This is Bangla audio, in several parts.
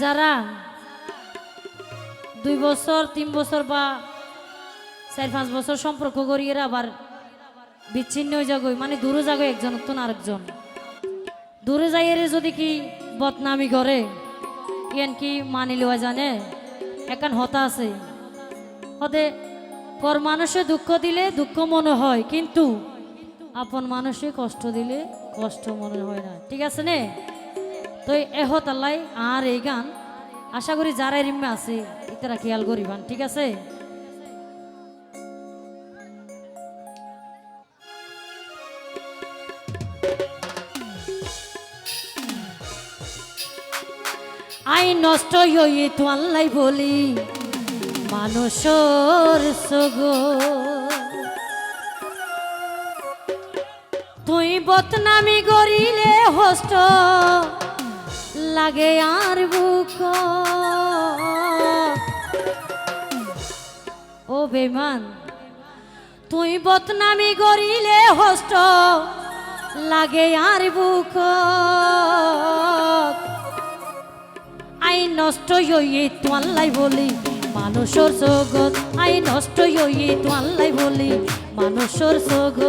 যারা দুই বছর, তিন বছর বা চার, পাঁচ বছর সম্পর্ক করিয়ে আবার বিচ্ছিন্ন হয়ে যাগই মানে দূরে যাগো একজন তো আরেকজন। দূরে যাইয়ে যদি কি বদনামি করে, ইয়ান কি মানি লওয়া জানে? একান হতা আছে। হতে পর মানুষে দুঃখ দিলে দুঃখ মনে হয়, কিন্তু আপন মানুষে কষ্ট দিলে কষ্ট মনে হয় না। ঠিক আছে নে? তো এহত আল্লাহ আর এই গান আশা করি যারা রিম্মে আছে ইতারা খেয়াল করিবান, ঠিক আছে? আই নষ্ট হয়ে তো আল্লাহ বলি, মানুষর সগো। তুই বদনামি গরিলে হস্ত লাগে আর বুক। ও বেমান তুই বদনামি গরিলে হস্ত, লাগে আর বুক। আই নষ্ট হইয়ে তোয়াল্লাই বলি, মানুষের জগৎ আই নষ্ট হইয়ে তোয়াল্লাই বলি, মানুষের তুই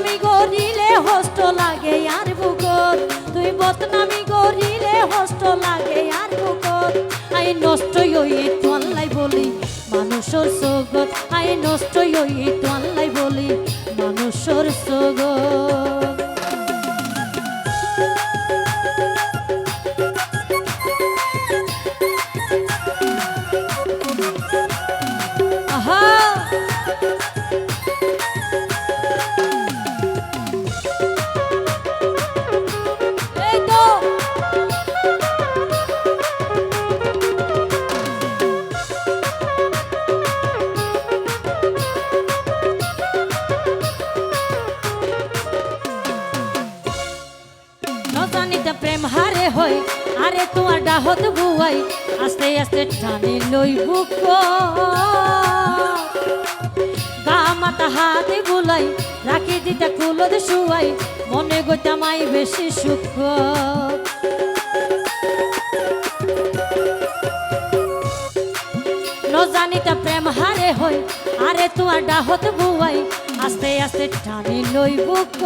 বদনামি গরিলে হস্ত লাগে আর বুকত তুই বদনামি গরিলে হস্ত লাগে আর বুকত আই নষ্ট হইয়ে তোয়াল্লাই বলি, মানুষের সগত। আই নষ্ট হইয়ে তোয়াল্লাই বলি, মানুষের জগৎ আরে তোমার ডাহত বুয়াই, আস্তে আস্তে টানি লই বুক। গা মাথা হাতে বুলাই রাখি দিতে কুলদ শুয়াই, মনে গোটামাই বেশি সুখ। নজানিতে প্রেম হারে হয় আরে তোমার ডাহত বুয়াই, আস্তে আস্তে টানি লই বুক।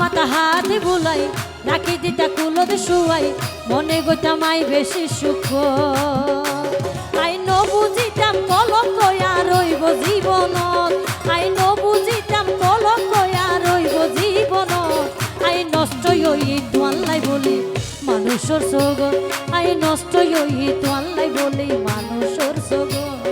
মাথা হাতে বুলাই রাখি দিতা কুলদ শুয়াই, মনে গোটামাই বেশি সুখ। আই ন বুঝিতাম কলঙ্ক আর রইব জীবনত আই ন বুঝিতাম কলঙ্ক আর রইব জীবনত আই নষ্ট হই তোয়াল্লাই বলি মানুষের সগত আই নষ্ট হই তোয়াল্লাই বলি মানুষের সগত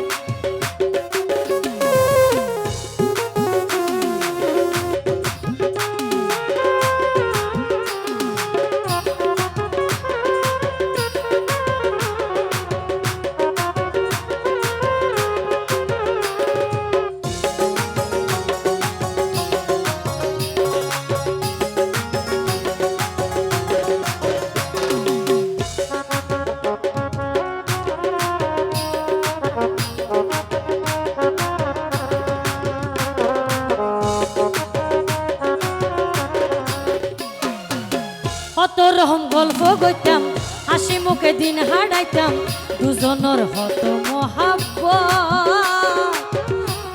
গইতাম হাসি মুখে দিন হারাইতাম, দুজনের হত মহাব্ব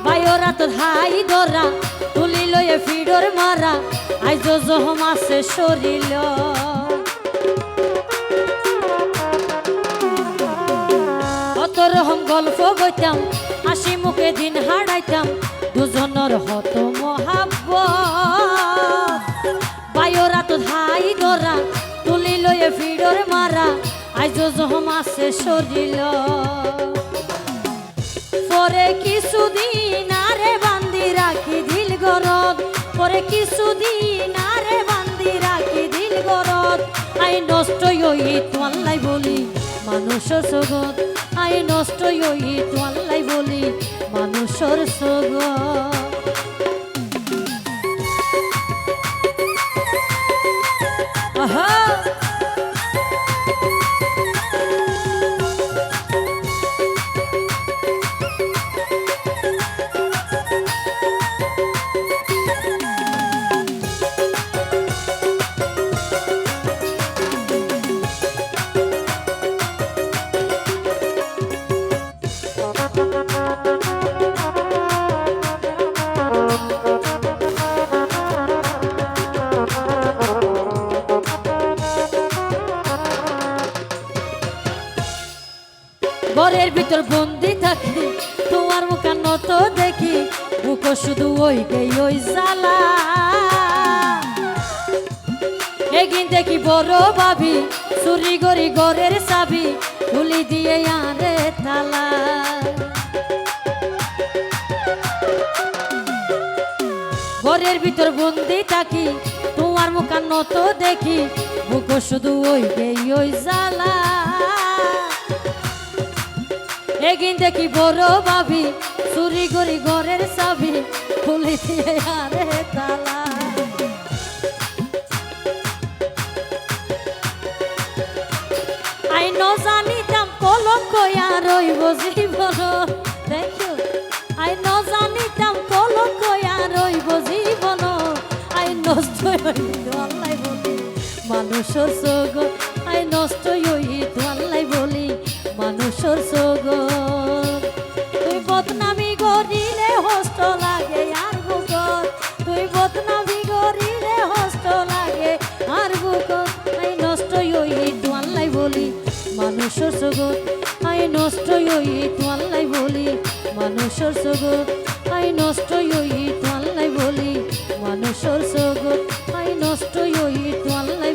বায়রা তো হাই ধরা, তুলি লয়ে ফিডর মারা, আইজ জহম আছে শরীর। কত রকম গল্প গইতাম, হাসি মুখে দিন হারাইতাম, দুজনের হত মহাব্ব বায়রা তো হাই ধরা লয়ে মারা জহম আছে শরীর। পরে কিছুদিন আরে বান্দি রাখি দিল গরদ, পরে কিছুদিন আরে বান্দি রাখি দিল গরদ। আই নষ্ট হই তোয়াল্লাই বলি মানুষের সগত। আই নষ্ট হই তোয়াল্লাই বলি, মানুষের সগত। ঘরের ভিতর বন্দি থাকি তোমার মুখান তো দেখি মুখ শুধু ওই গে ওই জ্বালা। এগিন দেখি বড় ভাবি, চুরি গরি ঘরের চাবি খুলি দিয়ে আরে থালা। ঘরের ভিতর বন্দি থাকি, তোমার মুখা নত দেখি বুক শুধু ওই গেই, ওই জ্বালা। এগিন দেখি বড় ভাবি, চুরি গরি ঘরের চাবি খুলি দিয়ে আরে তালা রইব জীবন ইউ আই ন জানিতাম কলঙ্ক কয়া রইব জীবন। আই নষ্ট হইত আল্লাহ বলি। মানুষের সগ, আই নষ্ট হইত আল্লাহ বলি। মানুষের সগ। নষ্ট হইত আল্লাহ বলি, মানুষের জগৎ আই নষ্ট হইত আল্লাহ বলি, মানুষের জগৎ আই নষ্ট হইত আল্লাহ